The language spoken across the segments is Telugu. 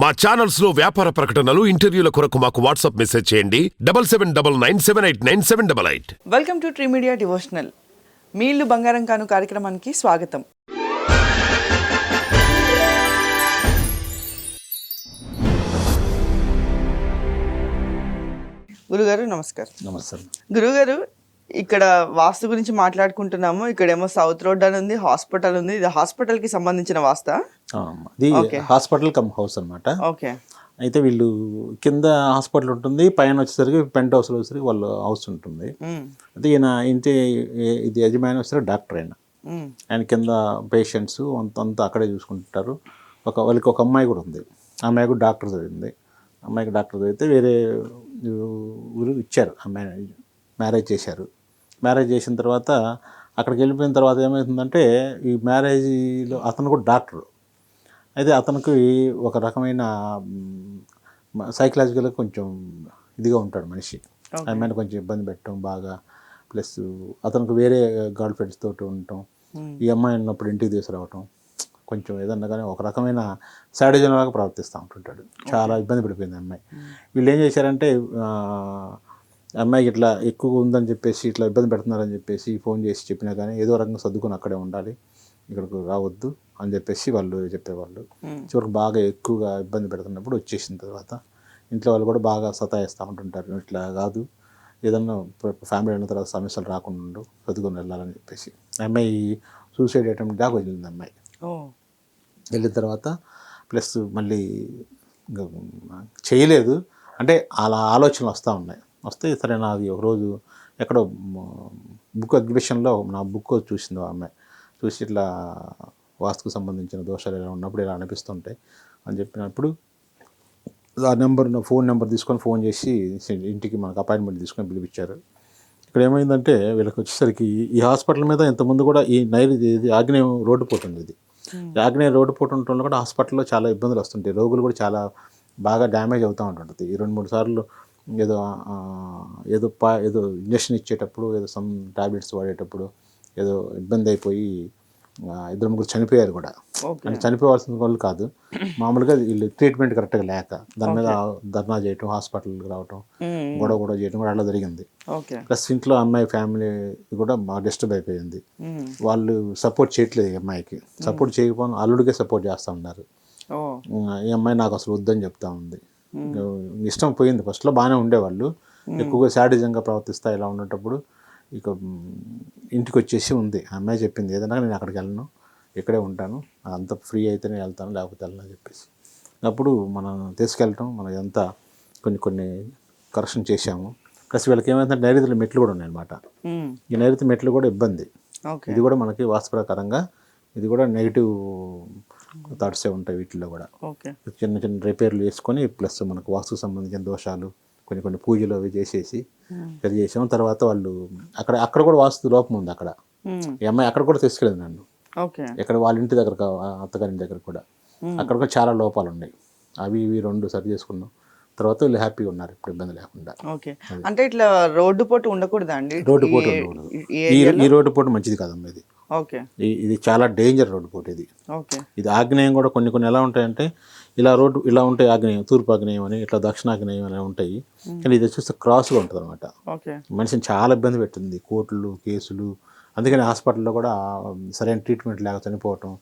మా ఛానల్స్లో వ్యాపార ప్రకటనలు ఇంటర్వ్యూల కొరకు మాకు వాట్సాప్ మెసేజ్ చేయండి. Double seven double nine seven eight nine seven double eight. Welcome to tree media devotional మీ ఇల్లు బంగారం కాను కార్యక్రమానికి స్వాగతం. గురుగారు నమస్కారం. నమస్తే గురుగారు ఇక్కడ వాస్తు గురించి మాట్లాడుకుంటున్నాము. ఇక్కడేమో సౌత్ రోడ్ అని ఉంది హాస్పిటల్ ఉంది. ఇది హాస్పిటల్కి సంబంధించిన వాస్తా? ఇది Okay. హాస్పిటల్ కమ్ హౌస్ అన్నమాట. ఓకే. అయితే వీళ్ళు కింద హాస్పిటల్ ఉంటుంది పైన వచ్చేసరికి పెంట్ హౌస్లో వచ్చేసరికి వాళ్ళ హౌస్ ఉంటుంది. అయితే ఈయన ఇంటి ఇది యజమాని వచ్చేసరికి డాక్టర్ ఆయన. ఆయన కింద పేషెంట్స్ అంత అంతా అక్కడే చూసుకుంటారు. ఒక వాళ్ళకి ఒక అమ్మాయి కూడా ఉంది. ఆ అమ్మాయి కూడా డాక్టర్ చదివింది. అమ్మాయికి డాక్టర్ చదివితే వేరే ఊరు ఇచ్చారు. అమ్మాయి మ్యారేజ్ చేశారు. మ్యారేజ్ చేసిన తర్వాత అక్కడికి వెళ్ళిపోయిన తర్వాత ఏమవుతుందంటే ఈ మ్యారేజ్లో అతను కూడా డాక్టర్. అయితే అతనికి ఒక రకమైన సైకలాజికల్గా కొంచెం ఇదిగా ఉంటాడు మనిషి. అమ్మాయిని కొంచెం ఇబ్బంది పెట్టడం బాగా ప్లస్ అతనికి వేరే గర్ల్ ఫ్రెండ్స్ తోటి ఉండటం ఈ అమ్మాయి ఉన్నప్పుడు ఇంటికి తీసుకురావటం కొంచెం ఏదన్నా కానీ ఒక రకమైన సాడిజన్ లాగా ప్రవర్తిస్తూ ఉంటుంటాడు. చాలా ఇబ్బంది పడిపోయింది అమ్మాయి. వీళ్ళు ఏం చేశారంటే అమ్మాయికి ఇట్లా ఎక్కువ ఉందని చెప్పేసి ఇట్లా ఇబ్బంది పెడుతున్నారని చెప్పేసి ఫోన్ చేసి చెప్పినా కానీ ఏదో రకంగా సర్దుకొని అక్కడే ఉండాలి. ఇక్కడికి రావద్దు. అని చెప్పేసి వాళ్ళు చెప్పేవాళ్ళు. చివరికి బాగా ఎక్కువగా ఇబ్బంది పెడుతున్నప్పుడు వచ్చేసిన తర్వాత ఇంట్లో వాళ్ళు కూడా బాగా సతాయిస్తూ ఉంటుంటారు. ఇట్లా కాదు. ఏదన్నా ఫ్యామిలీ అయిన తర్వాత సమస్యలు రాకుండా ఉండు. చదువుకొని వెళ్ళాలని చెప్పేసి. అమ్మాయి సూసైడ్ అటెంప్ట్ దాకా వెళ్ళింది అమ్మాయి. వెళ్ళిన తర్వాత ప్లస్ మళ్ళీ చేయలేదు. అంటే అలా ఆలోచనలు వస్తూ ఉన్నాయి. వస్తే సరే నాది ఒకరోజు ఎక్కడో బుక్ ఎగ్జిబిషన్లో నా బుక్ చూసింది ఆ అమ్మాయి. చూసి ఇట్లా వాస్తుకు సంబంధించిన దోషాలు ఇలా ఉన్నప్పుడు ఇలా అనిపిస్తుంటాయి అని చెప్పినప్పుడు ఆ నెంబర్ ఫోన్ నెంబర్ తీసుకొని ఫోన్ చేసి ఇంటికి మనకు అపాయింట్మెంట్ తీసుకొని పిలిపించారు. ఇక్కడ ఏమైందంటే వీళ్ళకి వచ్చేసరికి ఈ హాస్పిటల్ మీద ఇంతకుముందు కూడా ఈ నైరు ఇది ఆగ్నేయం రోడ్డు పోతుంది ఇది ఆగ్నేయ రోడ్డు పోటు ఉండటంలో కూడా హాస్పిటల్లో చాలా ఇబ్బందులు వస్తుంటాయి. రోగులు కూడా చాలా బాగా డ్యామేజ్ అవుతూ ఉంటుంటుంది. ఈ రెండు మూడు సార్లు ఏదో ఏదో పా ఏదో ఇంజక్షన్ ఇచ్చేటప్పుడు ఏదో సమ్ టాబ్లెట్స్ వాడేటప్పుడు ఏదో ఇబ్బంది అయిపోయి ఇద్దరు ముగ్గురు చనిపోయారు కూడా. అంటే చనిపోవాల్సిన వాళ్ళు కాదు. మామూలుగా వీళ్ళు ట్రీట్మెంట్ కరెక్ట్గా లేక దాని మీద ధర్నా చేయటం హాస్పిటల్కి రావటం. గొడవ గొడవ చేయడం కూడా అలా జరిగింది. ప్లస్ ఇంట్లో అమ్మాయి ఫ్యామిలీ కూడా బాగా డిస్టర్బ్ అయిపోయింది. వాళ్ళు సపోర్ట్ చేయట్లేదు ఈ అమ్మాయికి. సపోర్ట్ చేయకపోయినా అల్లుడికే సపోర్ట్ చేస్తూ ఉన్నారు. ఈ అమ్మాయి నాకు అసలు వద్దని చెప్తా ఉంది. ఇష్టం పోయింది. ఫస్ట్లో బాగానే ఉండేవాళ్ళు. ఎక్కువగా శాడిజంగా ప్రవర్తిస్తా ఇలా ఉండేటప్పుడు ఇక ఇంటికి వచ్చేసి ఉంది. ఆ అమ్మాయి చెప్పింది ఏదైనా నేను అక్కడికి వెళ్ళను ఇక్కడే ఉంటాను అంత ఫ్రీ అయితేనే వెళ్తాను లేకపోతే వెళ్ళను అని చెప్పేసి. అప్పుడు మనం తీసుకెళ్ళటం మనం ఎంత కొన్ని కొన్ని కరెక్షన్ చేశాము. ప్లస్ వీళ్ళకి ఏమైందంటే నైరుతుల మెట్లు కూడా ఉన్నాయన్నమాట. ఈ నైరుతి మెట్లు కూడా ఇబ్బంది. ఇది కూడా మనకి వాస్తు ప్రకారంగా ఇది కూడా నెగిటివ్ థాట్సే ఉంటాయి వీటిల్లో కూడా. చిన్న చిన్న రిపేర్లు చేసుకొని ప్లస్ మనకు వాస్తుకు సంబంధించిన దోషాలు కొన్ని కొన్ని పూజలు అవి చేసేసి సరి చేసాం. తర్వాత వాళ్ళు అక్కడ అక్కడ కూడా వాస్తు లోపం ఉంది అక్కడ. ఈ అమ్మాయి అక్కడ కూడా తీసుకెళ్ళింది నన్ను. ఓకే. ఎక్కడ వాళ్ళ ఇంటి దగ్గర అత్తగారి దగ్గర కూడా. అక్కడ కూడా చాలా లోపాలు ఉన్నాయి. అవి ఇవి రెండు సరి చేసుకున్నాం. తర్వాత వీళ్ళు హ్యాపీగా ఉన్నారు ఇప్పుడు ఇబ్బంది లేకుండా. ఓకే. అంటే ఇట్లా రోడ్డు పోటు ఉండకూడదా అండి? రోడ్డు పోటు ఉండకూడదు. ఈ రోడ్డు పోటు మంచిది కాదమ్మా ఇది. ఓకే. ఇది చాలా డేంజర్ రోడ్డు పోటు ఇది. ఓకే. ఇది ఆగ్నేయం కూడా కొన్ని కొన్ని ఎలా ఉంటాయంటే ఇలా రోడ్డు ఇలా ఉంటాయి ఆగ్నేయం తూర్పు ఆగ్నేయం అని ఇట్లా దక్షిణాగ్నేయం అని ఉంటాయి. కానీ ఇది చూస్తే క్రాస్గా ఉంటుంది అనమాట మనిషిని చాలా ఇబ్బంది పెట్టింది. కోర్టులు కేసులు. అందుకని హాస్పిటల్లో కూడా సరైన ట్రీట్మెంట్ లేక చనిపోవటం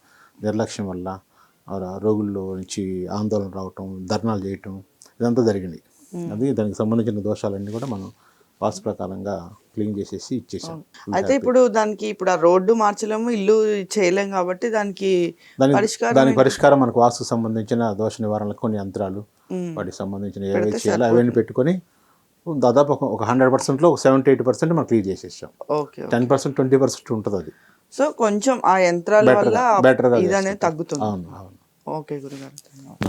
నిర్లక్ష్యం వల్ల రోగుల్లో నుంచి ఆందోళన రావటం ధర్నాలు చేయటం ఇదంతా జరిగింది. అది దానికి సంబంధించిన దోషాలన్నీ కూడా మనం వాస్తు ప్రకారంగా క్లీన్ చేసేసి ఇచ్చేసాం. అయితే ఇప్పుడు దానికి ఇప్పుడు ఆ రోడ్డు మార్చలేము ఇల్లు చేయలేం కాబట్టి దానికి దాని పరిష్కారం మనకు వాస్తుకు సంబంధించిన దోష నివారణకు కొన్ని యంత్రాలు. వాటికి సంబంధించిన ఏవైతే చేయాలో అవన్నీ పెట్టుకొని దాదాపు ఒక- హండ్రెడ్ పర్సెంట్లో ఒక సెవెంటీ ఎయిట్ పర్సెంట్ మనం క్లియర్ చేసేసాం. Okay ten percent twenty percent ఉంటుంది అది. సో కొంచెం ఆ యంత్రాల వల్ల ఇది అనేది తగ్గుతుంది. అవును అవును. ఓకే గురుగారు